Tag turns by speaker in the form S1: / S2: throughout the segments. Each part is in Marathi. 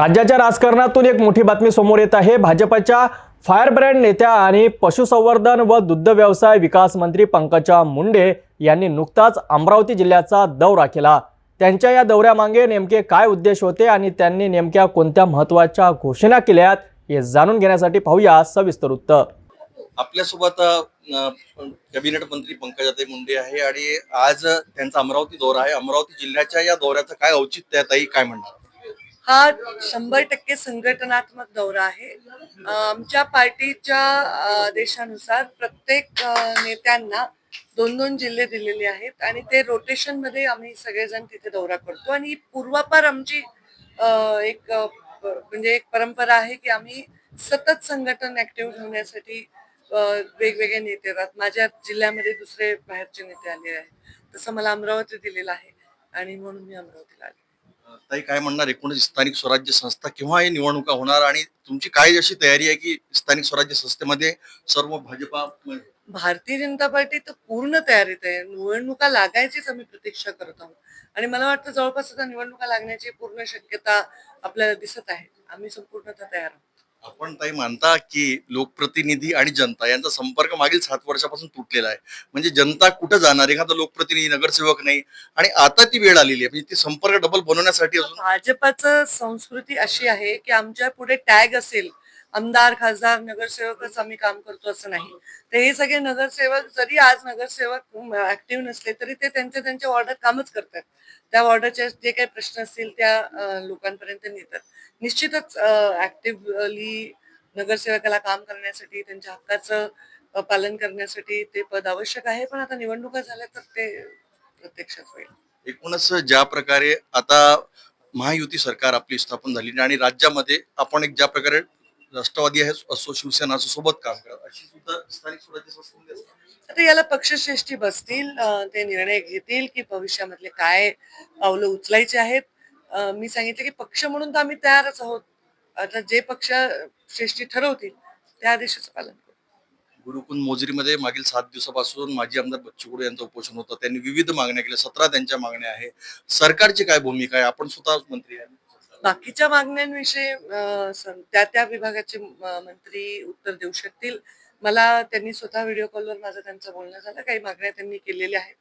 S1: राज्याच्या राजकारणातून एक मोठी बातमी समोर येत आहे. भाजपच्या फायरब्रँड नेत्या आणि पशुसंवर्धन व दुग्ध व्यवसाय विकास मंत्री पंकजा मुंडे यांनी नुकताच अमरावती जिल्ह्याचा दौरा केला. त्यांच्या या दौऱ्यामागे नेमके काय उद्देश होते आणि त्यांनी नेमक्या कोणत्या महत्त्वाच्या घोषणा केल्यात हे जाणून घेण्यासाठी पाहूया सविस्तर उत्तर.
S2: आपल्यासोबत कॅबिनेट मंत्री पंकजाताई मुंडे आहे आणि आज त्यांचा अमरावती दौरा आहे. अमरावती जिल्ह्याच्या या दौऱ्याचं काय औचित्य आहे? ताई काय म्हणणार?
S3: हा शंभर टक्के संघटनात्मक दौरा आहे. आमच्या पार्टीच्या देशानुसार प्रत्येक नेत्यांना दोन दोन जिल्हे दिलेले आहेत आणि ते रोटेशनमध्ये आम्ही सगळेजण तिथे दौरा करतो. आणि पूर्वापार आमची एक म्हणजे एक परंपरा आहे की आम्ही सतत संघटन ऍक्टिव्ह ठेवण्यासाठी वेगवेगळे नेते येतात. माझ्या जिल्ह्यामध्ये दुसरे बाहेरचे नेते आले आहेत. तसं मला अमरावती दिलेलं आहे आणि म्हणून मी अमरावतीला आले.
S2: ताई काय म्हणणार? एकूणच स्थानिक स्वराज्य संस्था केव्हा हे निवडणुका होणार? आणि तुमची काय अशी तयारी आहे की स्थानिक स्वराज्य संस्थेमध्ये सर्व भाजपा
S3: भारतीय जनता पार्टी तर पूर्ण तयारीत आहे. निवडणुका लागायचीच आम्ही प्रतीक्षा करत आहोत. आणि मला वाटतं जवळपास आता निवडणुका लागण्याची पूर्ण शक्यता आपल्याला दिसत आहे. आम्ही संपूर्णतः तयार आहोत.
S2: आपण ताई मानता की लोकप्रतिनिधी आणि जनता यांचा संपर्क मागील सात वर्षापासून तुटलेला आहे. म्हणजे जनता कुठं जाणार? एखादा लोकप्रतिनिधी नगरसेवक नाही. आणि आता ती वेळ आलेली आहे. म्हणजे ती संपर्क डबल बनवण्यासाठी अजून
S3: भाजपाचं संस्कृती अशी आहे की आमच्या पुढे टॅग असेल आमदार खासदार नगरसेवकच आम्ही काम करतो असं नाही. तर हे सगळे नगरसेवक जरी आज नगरसेवक ऍक्टिव्ह नसले तरी ते त्यांच्या त्यांच्या वॉर्डात कामच करतात. त्या वॉर्डाचे जे काही प्रश्न असतील त्या लोकांपर्यंत नेतात. निश्चितच ऍक्टिव्हली नगरसेवकाला काम करण्यासाठी त्यांच्या हक्काचं पालन करण्यासाठी ते पद आवश्यक आहे. पण आता निवडणुका झाल्या तर ते प्रत्यक्षात होईल.
S2: एकूणच ज्या प्रकारे आता महायुती सरकार आपली स्थापन झाली आणि राज्यामध्ये आपण एक ज्या प्रकारे राष्ट्रवादी आहे असो शिवसेना असो सोबत काम करत अशी सुद्धा स्थानिक स्वराज्य.
S3: आता याला पक्षश्रेष्ठी बसतील ते निर्णय घेतील की भविष्यामधले काय पावलं उचलायचे आहेत. अं, मी सांगितलं की पक्ष म्हणून तर आम्ही तयारच आहोत. आता जे पक्ष श्रेष्ठी ठरवतील त्या आदेशाचं पालन करू.
S2: गुरुकुंद मोजरीमध्ये मागील सात दिवसापासून माजी आमदार बच्चू कडू यांचं उपोषण होतं. त्यांनी विविध मागण्या केल्या. सतरा त्यांच्या मागण्या आहे सरकारची काय भूमिका आहे? आपण स्वतः मंत्री आहे.
S3: बाकीच्या मागण्यांविषयी अं, सं- त्या त्या विभागाचे अं, मंत्री उत्तर देऊ शकतील. मला त्यांनी स्वतः व्हिडिओ कॉलवर माझं त्यांचं बोलणं झालं. काही मागण्या त्यांनी केलेल्या आहेत.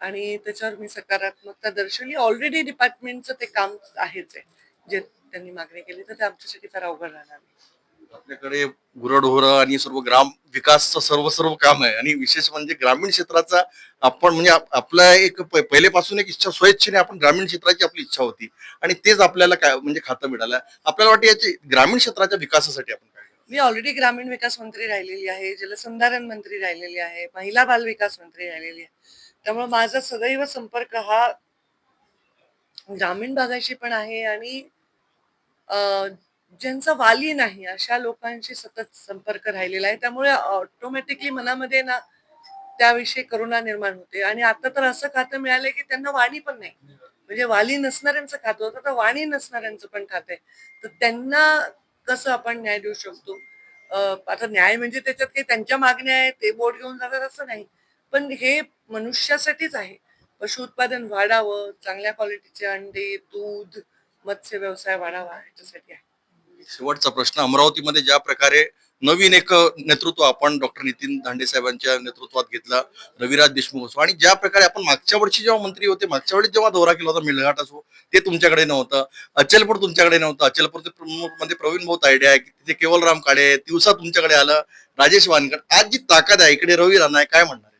S3: आणि त्याच्यावर मी सकारात्मकता दर्शवली. ऑलरेडी डिपार्टमेंटचं ते काम आहेच आहे. जे त्यांनी मागणी केली तर ते आमच्यासाठी फार अवघड राहणार. नाही
S2: आपल्याकडे गुरढोरं आणि सर्व ग्राम विकासचं सर्व सर्व काम आहे. आणि विशेष म्हणजे ग्रामीण क्षेत्राचा आपण म्हणजे आप- आपला एक पहिलेपासून एक इच्छा स्वेच्छेने आपण ग्रामीण क्षेत्राची आपली इच्छा होती. आणि तेच आपल्याला काय म्हणजे खातं मिळालं. आपल्याला वाटतं याची ग्रामीण क्षेत्राच्या विकासासाठी आपण काय?
S3: मी ऑलरेडी ग्रामीण विकास मंत्री राहिलेली आहे जलसंधारण मंत्री राहिलेली आहे महिला बाल विकास मंत्री राहिलेली आहे. त्यामुळे माझा सदैव संपर्क हा ग्रामीण भागाशी पण आहे आणि ज्यांचा वाली नाही अशा लोकांशी सतत संपर्क राहिलेला आहे. त्यामुळे ऑटोमॅटिकली मनामध्ये ना त्याविषयी करुणा निर्माण होते. आणि आता तर असं खातं मिळालंय की त्यांना वाणी पण नाही. म्हणजे वाली नसणाऱ्यांचं खातं होतं तर वाणी नसणाऱ्यांचं पण खातं आहे. तर त्यांना कसं आपण न्याय देऊ शकतो? आता न्याय म्हणजे त्याच्यात काही त्यांच्या मागण्या आहेत ते बोट घेऊन जातात असं नाही. पण हे मनुष्यासाठीच आहे. पशु उत्पादन वाढावं चांगल्या क्वालिटीचे अंडे दूध मत्स्य व्यवसाय वाढावा ह्याच्यासाठी आहे.
S2: शेवटचा प्रश्न. अमरावतीमध्ये ज्या प्रकारे नवीन एक नेतृत्व आपण डॉक्टर नितीन धांडे साहेबांच्या नेतृत्वात घेतला रविराज देशमुख असो आणि ज्या प्रकारे आपण मागच्या वर्षी जेव्हा मंत्री होते मागच्या वेळी जेव्हा दौरा केला होता मिळघाट असो ते तुमच्याकडे नव्हतं. अचलपूर तुमच्याकडे नव्हतं. अचलपूरचे मध्ये प्रवीण भाऊ तायडे आहे तिथे केवलराम काळे दिवसा तुमच्याकडे आलं राजेश वानकर आज जी ताकद आहे इकडे रवी राणा आहे काय म्हणणार?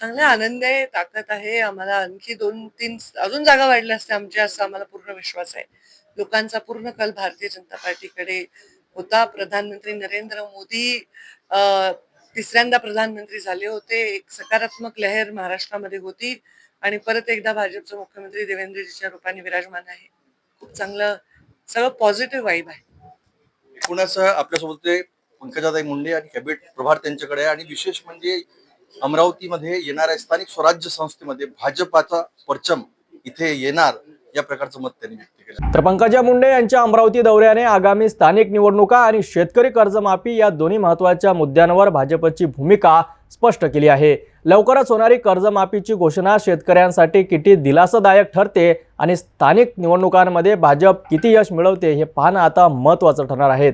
S3: चांगला आनंद आहे ताकद आहे. आम्हाला आणखी दोन तीन अजून जागा वाढल्या असत्या आमच्या असा आम्हाला पूर्ण विश्वास आहे. लोकांचा पूर्ण कल भारतीय जनता पार्टीकडे होता. प्रधानमंत्री नरेंद्र मोदी तिसऱ्यांदा प्रधानमंत्री झाले होते. एक सकारात्मक लहर महाराष्ट्रामध्ये होती. आणि परत एकदा भाजपचे मुख्यमंत्री देवेंद्रजीच्या रूपाने विराजमान आहे. खूप चांगलं सगळं पॉझिटिव्ह वाईब आहे.
S2: एकूणच आपल्यासोबत ते पंकजाताई मुंडे आणि कॅबिनेट प्रभार त्यांच्याकडे आणि विशेष म्हणजे अमरावतीमध्ये येणाऱ्या स्थानिक स्वराज्य संस्थेमध्ये भाजपाचा परचम इथे येणार या प्रकारचं मत त्यांनी व्यक्त केलं.
S1: तर पंकजा मुंडे यांच्या अमरावती दौऱ्याने आगामी स्थानिक निवडणुका आणि शेतकरी कर्जमाफी या दोन्ही महत्त्वाच्या मुद्द्यांवर भाजपची भूमिका स्पष्ट केली आहे. लवकरच होणारी कर्जमाफीची घोषणा शेतकऱ्यांसाठी किती दिलासादायक ठरते आणि स्थानिक निवडणुकांमध्ये भाजप किती यश मिळवते हे पाहणं आता महत्त्वाचं ठरणार आहेत